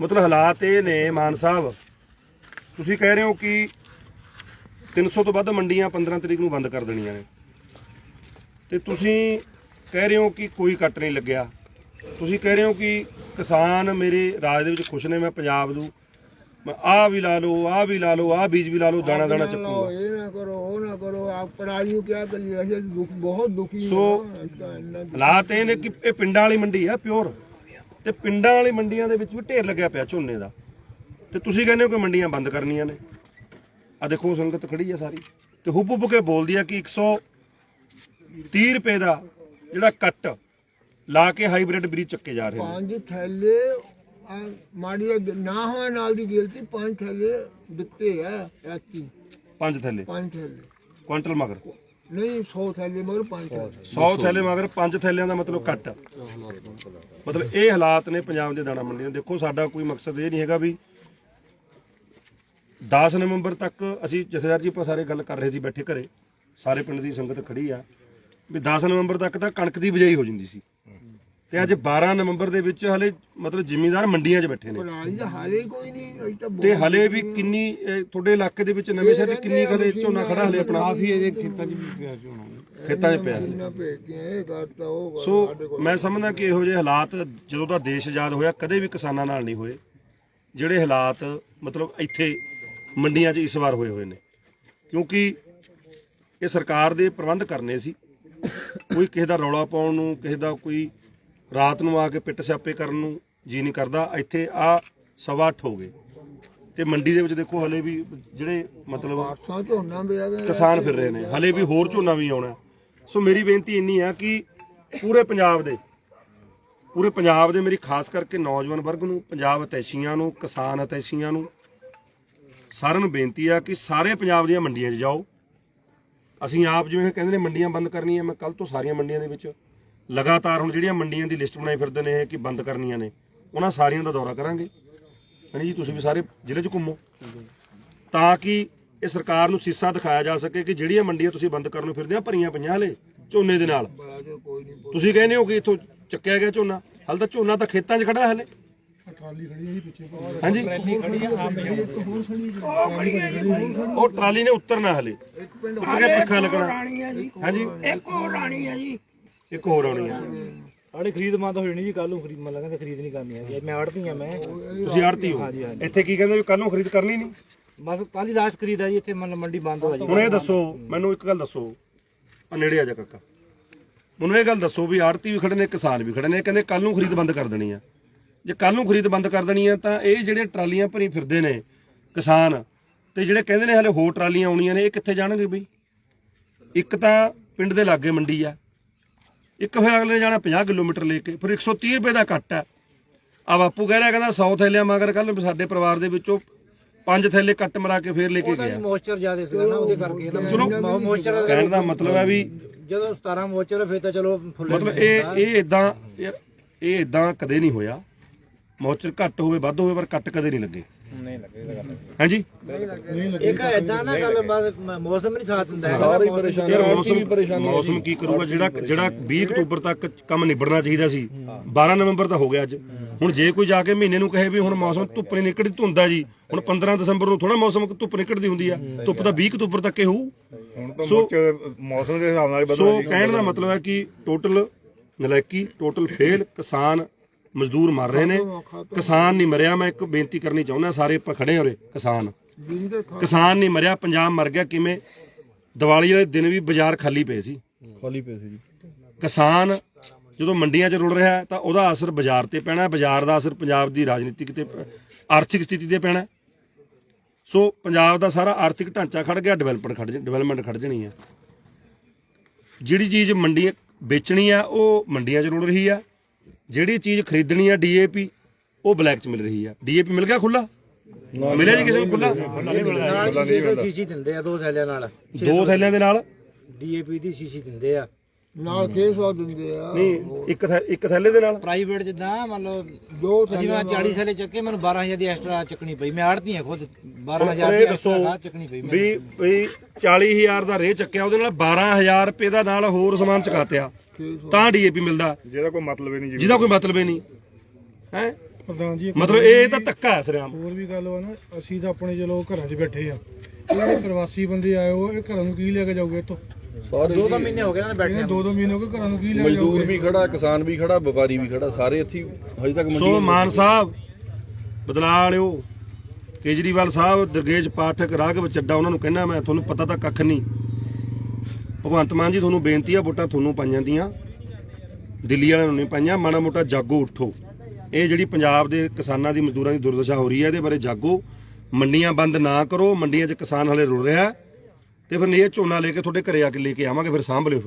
ਮਤਲਬ ਹਾਲਾਤ ਇਹ ਨੇ ਮਾਨ ਸਾਹਿਬ ਤੁਸੀਂ ਕਹਿ ਰਹੇ ਹੋ ਕਿ 300 ਤੋਂ ਵੱਧ ਮੰਡੀਆਂ 15 ਤਰੀਕ ਨੂੰ ਬੰਦ ਕਰ ਦੇਣੀਆਂ ਨੇ। ਤੇ ਤੁਸੀਂ ਕਹਿ ਰਹੇ ਹੋ ਕਿ ਕੋਈ ਕੱਟ ਨਹੀਂ ਲੱਗਿਆ। ਤੁਸੀਂ ਕਹਿ ਰਹੇ ਹੋ ਕਿ ਕਿਸਾਨ ਮੇਰੇ ਰਾਜ ਦੇ ਵਿੱਚ ਖੁਸ਼ ਨੇ ਮੈਂ ਪੰਜਾਬ ਨੂੰ ਮੈਂ ਆਹ ਵੀ ਲਾ ਲਓ ਆਹ ਵੀ ਲਾ ਲਓ ਆਹ ਬੀਜ ਵੀ ਲਾ ਲਓ ਦਾਣਾ ਦਾਣਾ ਚੱਕੂਗਾ। ਇਹ ਨਾ ਕਰੋ ਉਹ ਨਾ ਕਰੋ ਆਪ ਪੜਾਈ ਨੂੰ ਕਿਆ ਕਰੀਏ ਅਸੀਂ ਦੁੱਖ ਬਹੁਤ ਦੁਖੀ ਸੋ, ਹਾਲਾਤ ਇਹ ਨੇ ਕਿ ਇਹ ਪਿੰਡਾਂ ਵਾਲੀ ਮੰਡੀ ਆ ਪਿਓਰ। ਤੇ ਪਿੰਡਾਂ ਵਾਲੀ ਮੰਡੀਆਂ ਦੇ ਵਿੱਚ ਵੀ ਢੇਰ ਲੱਗਿਆ ਪਿਆ ਝੋਨੇ ਦਾ। ਤੇ ਤੁਸੀਂ ਕਹਿੰਦੇ ਹੋ ਕਿ ਮੰਡੀਆਂ ਬੰਦ ਕਰਨੀਆਂ ਨੇ। ਆ ਦੇਖੋ ਸੰਗਤ ਖੜੀ ਆ ਸਾਰੀ। ਤੇ ਹੁੱਬ ਹੁੱਬ ਕੇ ਬੋਲਦੀ ਆ ਕਿ 130 ਰੁਪਏ ਦਾ ਜਿਹੜਾ ਕੱਟ ਲਾ ਕੇ ਹਾਈਬ੍ਰਿਡ ਬੀਜ ਚੱਕੇ ਜਾ ਰਹੇ ਨੇ। ਪੰਜ ਥੈਲੇ ਮਾੜੀ ਨਾ ਹੋਣ ਨਾਲ ਦੀ ਗਿਲਤੀ ਪੰਜ ਥੈਲੇ ਦਿੱਤੇ ਆ ਐਤੀ ਪੰਜ ਥੈਲੇ। ਪੰਜ ਥੈਲੇ। ਕੁਆਂਟਲ ਮਗਰ। ਨਹੀਂ 100 ਥੈਲੇ ਮਗਰ ਪੰਜ ਥੈਲੇ। 100 ਥੈਲੇ ਮਗਰ ਪੰਜ ਥੈਲਿਆਂ ਦਾ ਮਤਲਬ ਕੱਟ ਮਤਲਬ ਇਹ ਹਾਲਾਤ ਨੇ ਪੰਜਾਬ ਦੇ ਦਾਣਾ ਮੰਡੀਆਂ ਦੇ। ਦੇਖੋ ਸਾਡਾ ਕੋਈ ਮਕਸਦ ਇਹ ਨਹੀਂ ਹੈਗਾ ਵੀ 10 ਨਵੰਬਰ ਤੱਕ ਅਸੀਂ ਜਥੇਦਾਰ ਜੀ ਆਪਾਂ ਸਾਰੇ ਗੱਲ ਕਰ ਰਹੇ ਸੀ ਬੈਠੇ ਘਰੇ। ਸਾਰੇ ਪਿੰਡ ਦੀ ਸੰਗਤ ਖੜੀ ਆ। ਵੀ 10 ਨਵੰਬਰ ਤੱਕ ਤਾਂ ਕਣਕ ਦੀ ਬਿਜਾਈ ਹੋ ਜਾਂਦੀ ਸੀ। ਤੇ ਅੱਜ 12 ਨਵੰਬਰ ਦੇ ਵਿੱਚ ਹਲੇ ਮਤਲਬ ਜ਼ਿਮੀਂਦਾਰ ਮੰਡੀਆਂ 'ਚ ਬੈਠੇ ਨੇ। ਪੜਾਈ ਦਾ ਹਾਲੇ ਕੋਈ ਨਹੀਂ ਅਸੀਂ ਤਾਂ ਤੇ ਹਲੇ ਵੀ ਕਿੰਨੀ ਇਹ ਤੁਹਾਡੇ ਇਲਾਕੇ ਦੇ ਵਿੱਚ ਨਵੇਂ ਸ਼ਹਿਰ 'ਚ ਕਿੰਨੀ ਕਦੇ ਝੋਨਾ ਖੜਾ ਹਲੇ ਆਪਣਾ? ਕਾਫੀ ਇਹਦੇ ਖੇਤਾਂ 'ਚ ਵੀ ਪਿਆ ਝੋਨਾ ਖੇਤਾਂ 'ਚ ਪਿਆ ਹਲੇ। ਇਹ ਕਰਤਾ ਉਹ ਸੋ ਮੈਂ ਸਮਝਦਾ ਕਿ ਇਹੋ ਜਿਹੇ ਹਾਲਾਤ ਜਦੋਂ ਦਾ ਦੇਸ਼ ਆਜ਼ਾਦ ਹੋਇਆ ਕਦੇ ਵੀ ਕਿਸਾਨਾਂ ਨਾਲ ਨਹੀਂ ਹੋਏ ਜਿਹੜੇ ਹਾਲਾਤ ਮਤਲਬ ਇੱਥੇ ਮੰਡੀਆਂ 'ਚ ਇਸ ਵਾਰ ਹੋਏ ਹੋਏ ਨੇ। ਕਿਉਂਕਿ ਇਹ ਸਰਕਾਰ ਦੇ ਪ੍ਰਬੰਧ ਕਰਨੇ ਸੀ। ਕੋਈ ਕਿਸੇ ਦਾ ਰੌਲਾ ਪਾਉਣ ਨੂੰ ਕਿਸੇ ਦਾ ਕੋਈ ਰਾਤ ਨੂੰ ਆ ਕੇ ਪਿੱਟ ਸਿਆਪੇ ਕਰਨ ਨੂੰ ਜੀ ਨਹੀਂ ਕਰਦਾ। ਇੱਥੇ ਆ ਸਵਾ ਅੱਠ ਹੋ ਗਏ। ਤੇ ਮੰਡੀ ਦੇ ਵਿੱਚ ਦੇਖੋ ਹਲੇ ਵੀ ਜਿਹੜੇ ਮਤਲਬ ਝੋਨਾ ਕਿਸਾਨ ਫਿਰ ਰਹੇ ਨੇ। ਹਲੇ ਵੀ ਹੋਰ ਝੋਨਾ ਵੀ ਆਉਣਾ। ਸੋ ਮੇਰੀ ਬੇਨਤੀ ਇੰਨੀ ਆ ਕਿ ਪੂਰੇ ਪੰਜਾਬ ਦੇ ਪੂਰੇ ਪੰਜਾਬ ਦੇ ਮੇਰੀ ਖਾਸ ਕਰਕੇ ਨੌਜਵਾਨ ਵਰਗ ਨੂੰ ਪੰਜਾਬ ਅਤੈਸ਼ੀਆਂ ਨੂੰ ਕਿਸਾਨ ਅਤੈਸ਼ੀਆਂ ਨੂੰ ਸਾਰਿਆਂ ਨੂੰ ਬੇਨਤੀ ਆ ਕਿ ਸਾਰੇ ਪੰਜਾਬ ਦੀਆਂ ਮੰਡੀਆਂ 'ਚ ਜਾਓ। ਅਸੀਂ ਆਪ ਜਿਵੇਂ ਕਹਿੰਦੇ ਨੇ ਮੰਡੀਆਂ ਬੰਦ ਕਰਨੀਆਂ ਮੈਂ ਕੱਲ ਤੋਂ ਸਾਰੀਆਂ ਮੰਡੀਆਂ ਦੇ ਵਿੱਚ ਲਗਾਤਾਰ ਹੁਣ ਜਿਹੜੀਆਂ ਮੰਡੀਆਂ ਦੀ ਲਿਸਟ ਬਣਾਈ ਫਿਰਦੇ ਨੇ ਕਿ ਬੰਦ ਕਰਨੀਆਂ ਨੇ ਉਹਨਾਂ ਸਾਰੀਆਂ ਦਾ ਦੌਰਾ ਕਰਾਂਗੇ। ਹਾਂਜੀ ਜੀ ਤੁਸੀਂ ਵੀ ਸਾਰੇ ਜ਼ਿਲ੍ਹੇ 'ਚ ਘੁੰਮੋ। ਤਾਂ ਕਿ ਇਹ ਸਰਕਾਰ ਨੂੰ ਸੀਸਾ ਦਿਖਾਇਆ ਜਾ ਸਕੇ ਕਿ ਜਿਹੜੀਆਂ ਮੰਡੀਆਂ ਤੁਸੀਂ ਬੰਦ ਕਰਨ ਨੂੰ ਫਿਰਦੇ ਆ ਭਰੀਆਂ ਪਈਆਂ ਹਲੇ ਝੋਨੇ ਦੇ ਨਾਲ। ਤੁਸੀਂ ਕਹਿੰਦੇ ਹੋ ਕਿ ਇੱਥੋਂ ਚੱਕਿਆ ਗਿਆ ਝੋਨਾ ਹਾਲੇ ਤਾਂ ਝੋਨਾ ਤਾਂ ਖੇਤਾਂ 'ਚ ਖੜਾ ਹਲੇ। ਹਾਂਜੀ। ਉਹ ਟਰਾਲੀ ਨੇ ਉਤਰਨਾ ਹਲੇ। ਇੱਕ ਪਿੰਡ ਉੱਤਰ ਕੇ ਪੱਖਾ ਲੱਗਣਾ। ਹਾਂਜੀ। ਇੱਕ ਹੋਰ ਆਣੀ ਹੈ ਜੀ। ਇੱਕ ਹੋਰ ਆਉਣੀ ਆ। ਆੜੇ ਖਰੀਦ ਮੰਦ ਹੋ ਜਾਣੀ ਜੀ ਕੱਲ ਨੂੰ ਖਰੀਦ ਮੈਂ ਲੱਗਦਾ ਖਰੀਦ ਨਹੀਂ ਕਰਨੀ ਹੈਗੀ। ਮੈਂ ਆੜਤੀ ਆ ਮੈਂ। ਤੁਸੀਂ ਆੜਤੀ ਹੋ? ਇੱਥੇ ਕੀ ਕਹਿੰਦੇ ਵੀ ਕੱਲ ਨੂੰ ਖਰੀਦ ਕਰਨੀ ਨਹੀਂ? ਬਸ ਕੱਲ ਹੀ ਲਾਸਟ ਖਰੀਦ ਆ ਜੀ ਇੱਥੇ ਮੰਡੀ ਬੰਦ ਹੋ ਜੀ ਹੁਣ ਇਹ ਦੱਸੋ ਮੈਨੂੰ ਇੱਕ ਗੱਲ ਦੱਸੋ। ਆ ਨੇੜੇ ਆ ਜਾ ਕਾਕਾ। ਮੈਨੂੰ ਇਹ ਗੱਲ ਦੱਸੋ ਵੀ ਆੜਤੀ ਵੀ ਖੜੇ ਨੇ ਕਿਸਾਨ ਵੀ ਖੜੇ ਨੇ ਕਹਿੰਦੇ ਕੱਲ ਨੂੰ ਖਰੀਦ ਬੰਦ ਕਰ ਦੇਣੀ ਆ। ਜੇ ਕੱਲ ਨੂੰ ਖਰੀਦ ਬੰਦ ਕਰ ਦੇਣੀ ਆ ਤਾਂ ਇਹ ਜਿਹੜੇ ਟਰਾਲੀਆਂ ਭਰੀ ਫਿਰਦੇ ਨੇ ਕਿਸਾਨ ਤੇ ਜਿਹੜੇ ਕਹਿੰਦੇ ਨੇ ਹਲੇ ਹੋਰ ਟਰਾਲੀਆਂ ਆਉਣੀਆਂ ਨੇ ਇਹ ਕਿੱਥੇ ਜਾਣਗੇ ਬਈ? ਇੱਕ ਤਾਂ ਪਿੰਡ ਦੇ ਲਾਗੇ ਮੰਡੀ ਆ ਇੱਕ ਫਿਰ ਅਗਲੇ ਜਾਣਾ 50 ਕਿਲੋਮੀਟਰ ਲੈ ਕੇ ਫਿਰ 130 ਰੁਪਏ ਦਾ ਕੱਟ ਆ ਆ ਬਾਪੂ ਕਹਿ ਰਿਹਾ ਕਹਿੰਦਾ 100 ਥੈਲਿਆਂ ਮਗਰ ਕੱਲ ਸਾਡੇ ਪਰਿਵਾਰ ਦੇ ਵਿੱਚੋਂ ਪੰਜ ਥੈਲੇ ਕੱਟ ਮਰਾ ਕੇ ਫੇਰ ਲੈ ਕੇ ਗਿਆ। ਮੋਇਸਚਰ ਜ਼ਿਆਦਾ ਸੀਗਾ ਨਾ ਉਹਦੇ ਕਰਕੇ ਨਾ ਚਲੋ ਮੋਇਸਚਰ ਕਹਿਣ ਦਾ ਮਤਲਬ ਹੈ ਵੀ ਜਦੋਂ 17 ਮੋਇਸਚਰ ਫਿਰ ਤਾਂ ਚਲੋ ਫੁੱਲੇ ਮਤਲਬ ਇਹ ਇਹ ਇਦਾਂ ਇਹ ਇਦਾਂ ਕਦੇ ਨਹੀਂ ਹੋਇਆ। ਮੌਚਰ ਘੱਟ ਹੋਵੇ ਵੱਧ ਹੋਵੇ ਪਰ ਕੱਟ ਕਦੇ ਨਹੀਂ ਲੱਗੇ। ਨਹੀਂ ਲੱਗੇ ਹਾਂਜੀ? ਇੱਕ ਐਦਾਂ ਨਾ ਗੱਲ ਬਸ ਮ- ਮੌਸਮ ਨਹੀਂ ਸਾਥ ਦਿੰਦਾ ਹੈਗਾ। ਮੌਸਮ- ਯਾਰ ਮੌਸਮ ਮੌਸਮ ਕੀ ਕਰੂਗਾ? ਜਿਹੜਾ ਜਿਹੜਾ 20 ਅਕਤੂਬਰ ਤੱਕ ਕੰਮ ਨਿਬੜਨਾ ਚਾਹੀਦਾ ਸੀ। 12 ਨਵੰਬਰ ਤਾਂ ਹੋ ਗਿਆ ਅੱਜ। ਹੁਣ ਜੇ ਕੋਈ ਜਾ ਕੇ ਮਹੀਨੇ ਨੂੰ ਕਹੇ ਵੀ ਹੁਣ ਮੌਸਮ ਧੁੱਪ ਨਹੀਂ ਨਿਕਲਦੀ ਧੁੰਦਾ ਜੀ। ਹੁਣ 15 ਦਸੰਬਰ ਨੂੰ ਥੋੜਾ ਮੌਸਮ ਧੁੱਪ ਨਿਕਲਦੀ ਹੁੰਦੀ ਆ। ਧੁੱਪ ਤਾਂ 20 ਅਕਤੂਬਰ ਤੱਕ ਹੀ ਹੋਊ। ਹੁਣ ਤਾਂ ਸੋ- ਮੁੱਖ ਮੌਸਮ ਦੇ ਹਿਸਾਬ ਨਾਲ ਹੀ ਸੋ ਕਹਿਣ ਦਾ ਮਤਲਬ ਹੈ ਕਿ ਟੋਟਲ ਨਲਾਇਕੀ ਟੋਟਲ ਫੇਲ ਕਿਸਾਨ ਮਜ਼ਦੂਰ ਮਰ ਰਹੇ ਨੇ। ਕਿਸਾਨ ਨਹੀਂ ਮਰਿਆ ਮੈਂ ਇੱਕ ਬੇਨਤੀ ਕਰਨੀ ਚਾਹੁੰਦਾ ਸਾਰੇ ਆਪਾਂ ਖੜੇ ਹੋਰੇ ਕਿਸਾਨ। ਕਿਸਾਨ ਨਹੀਂ ਮਰਿਆ ਪੰਜਾਬ ਮਰ ਗਿਆ ਕਿਵੇਂ? ਦੀਵਾਲੀ ਵਾਲੇ ਦਿਨ ਵੀ ਬਾਜ਼ਾਰ ਖਾਲੀ ਪਏ ਸੀ। ਖਾਲੀ ਪੈਸੇ ਜੀ। ਕਿਸਾਨ ਜਦੋਂ ਮੰਡੀਆਂ 'ਚ ਰੁਲ ਰਿਹਾ ਤਾਂ ਉਹਦਾ ਅਸਰ ਬਾਜ਼ਾਰ ਤੇ ਪੈਣਾ ਹੈ ਬਾਜ਼ਾਰ ਦਾ ਅਸਰ ਪੰਜਾਬ ਦੀ ਰਾਜਨੀਤਿਕ ਤੇ ਆਰਥਿਕ ਸਥਿਤੀ ਤੇ ਪੈਣਾ। ਹੈ। ਸੋ ਪੰਜਾਬ ਦਾ ਸਾਰਾ ਆਰਥਿਕ ਢਾਂਚਾ ਖੜ ਗਿਆ ਡਿਵੈਲਪਮੈਂਟ ਖੜ ਡਿਵੈਲਪਮੈਂਟ ਖੜ ਜਾਣੀ ਹੈ ਜਿਹੜੀ ਚੀਜ਼ ਮੰਡੀ ਵੇਚਣੀ ਆ ਉਹ ਮੰਡੀਆਂ 'ਚ ਰੁਲ ਰਹੀ ਆ। ਜਿਹੜੀ ਚੀਜ਼ ਖਰੀਦਣੀ ਆ ਡੀਏਪੀ ਉਹ ਬਲੈਕ 'ਚ ਮਿਲ ਰਹੀ ਆ। ਡੀਏਪੀ ਮਿਲ ਗਿਆ ਖੁੱਲਾ ਮਿਲਿਆ ਜੀ ਕਿਸੇ ਨੂੰ ਖੁੱਲਾ ਨਾਲ ਹੀ 600 ਸੀਸੀ ਦਿੰਦੇ ਆ ਦੋ ਥੈਲਿਆਂ ਨਾਲ। ਦੋ ਥੈਲਿਆਂ ਦੇ ਨਾਲ? ਡੀਏਪੀ ਦੀ ਸੀਸੀ ਦਿੰਦੇ ਆ। ਨਾਲ 600 ਦਿੰਦੇ ਆ? ਨਹੀਂ ਇੱਕ ਥੈ- ਇੱਕ ਥੈਲੇ ਦੇ ਨਾਲ? ਪ੍ਰਾਈਵੇਟ ਜਿੱਦਾਂ ਮੰਨ ਲਓ ਦੋ ਅਸੀਂ ਮੈਂ 40 ਥੈਲੇ ਚੱਕੇ ਮੈਨੂੰ 12000 ਦੀ ਐਕਸਟਰਾ ਚੱਕਣੀ ਪਈ। ਮੈਂ ਆੜਤੀ ਆ ਖੁਦ 12000 ਹੁਣ ਦੀ ਐਕਸਟਰਾ ਚੱਕਣੀ ਪਈ ਵੀ ਵੀ 40000 ਦਾ ਰੇ ਚੱਕਿਆ ਉਹਦੇ ਨਾਲ 12000 ਰੁਪਏ ਦਾ ਨਾਲ ਹੋਰ ਸਮਾਨ ਚਕਾਤਿਆ। ਤਾਂ ਡੀਏਪੀ ਮਿਲਦਾ। ਜਿਹਦਾ ਕੋਈ ਮਤਲਬ ਹੀ ਨਹੀਂ ਜਿਹਦਾ ਕੋਈ ਮਤਲਬ ਹੀ ਨਹੀਂ। ਹੈ? ਪ੍ਰਧਾਨ ਜੀ ਮਤਲਬ ਇਹ ਤਾਂ ਧੱਕਾ ਹੈ ਸਰਿਆਮ ਹੋਰ ਵੀ ਗੱਲ ਵਾ ਨਾ ਅਸੀਂ ਤਾਂ ਆਪਣੇ ਚਲੋ ਘਰਾਂ 'ਚ ਬੈਠੇ ਆ। ਇਹ ਜਿਹੜੇ ਪ੍ਰਵਾਸੀ ਬੰਦੇ ਆਏ ਉਹ ਇਹ ਘਰਾਂ ਨੂੰ ਕੀ ਲੈ ਕੇ ਜਾਊਗੇ ਇੱਥੋਂ? ਦੋ ਦੋ ਮਹੀਨੇ ਹੋ ਗਏ ਨਾ ਬੈਠੇ ਇਹਨਾਂ ਦੋ ਦੋ ਮਹੀਨੇ ਹੋ ਗਏ ਘਰਾਂ ਨੂੰ ਕੀ ਲੈ ਕੇ ਮਜ਼ਦੂਰ ਵੀ ਖੜਾ ਕਿਸਾਨ ਵੀ ਖੜਾ ਵਪਾਰੀ ਵੀ ਖੜਾ ਸਾਰੇ ਇੱਥੇ ਹੀ ਹਜੇ ਤੱਕ ਸੋ ਮੰਡੀ ਮਾਨ ਸਾਹਿਬ ਬਦਲਾ ਵਾਲਿਓ ਕੇਜਰੀਵਾਲ ਸਾਹਿਬ ਦਰਗੇਜ ਪਾਠਕ ਰਾਘਵ ਚੱਡਾ ਉਹਨਾਂ ਨੂੰ ਕਹਿਣਾ ਮੈਂ ਤੁਹਾਨੂੰ ਪਤਾ ਤਾਂ ਕੱਖ ਨਹੀਂ। ਭਗਵੰਤ ਮਾਨ ਜੀ, ਤੁਹਾਨੂੰ ਬੇਨਤੀ ਆ, ਵੋਟਾਂ ਤੁਹਾਨੂੰ ਪਾਈਆਂ ਦੀਆਂ। ਦਿੱਲੀ ਵਾਲਿਆਂ ਨੂੰ ਨਹੀਂ ਪਾਈਆਂ, ਮਾੜਾ ਮੋਟਾ ਜਾਗੋ ਉੱਠੋ। ਇਹ ਜਿਹੜੀ ਪੰਜਾਬ ਦੇ ਕਿਸਾਨਾਂ ਦੀ ਮਜ਼ਦੂਰਾਂ ਦੀ ਦੁਰਦਸ਼ਾ ਹੋ ਰਹੀ ਹੈ, ਇਹਦੇ ਬਾਰੇ ਜਾਗੋ। ਮੰਡੀਆਂ ਬੰਦ ਨਾ ਕਰੋ, ਮੰਡੀਆਂ 'ਚ ਕਿਸਾਨ ਹਲੇ ਰੁਲ ਰਿਹਾ ਹੈ। ਤੇ ਫਿਰ ਨਹੀਂ ਇਹ ਝੋਨਾ ਲੈ ਕੇ ਤੁਹਾਡੇ ਘਰੇ ਆ ਕੇ ਲੈ ਕੇ ਆਵਾਂਗੇ, ਫਿਰ ਸਾਂਭ ਲਿਓ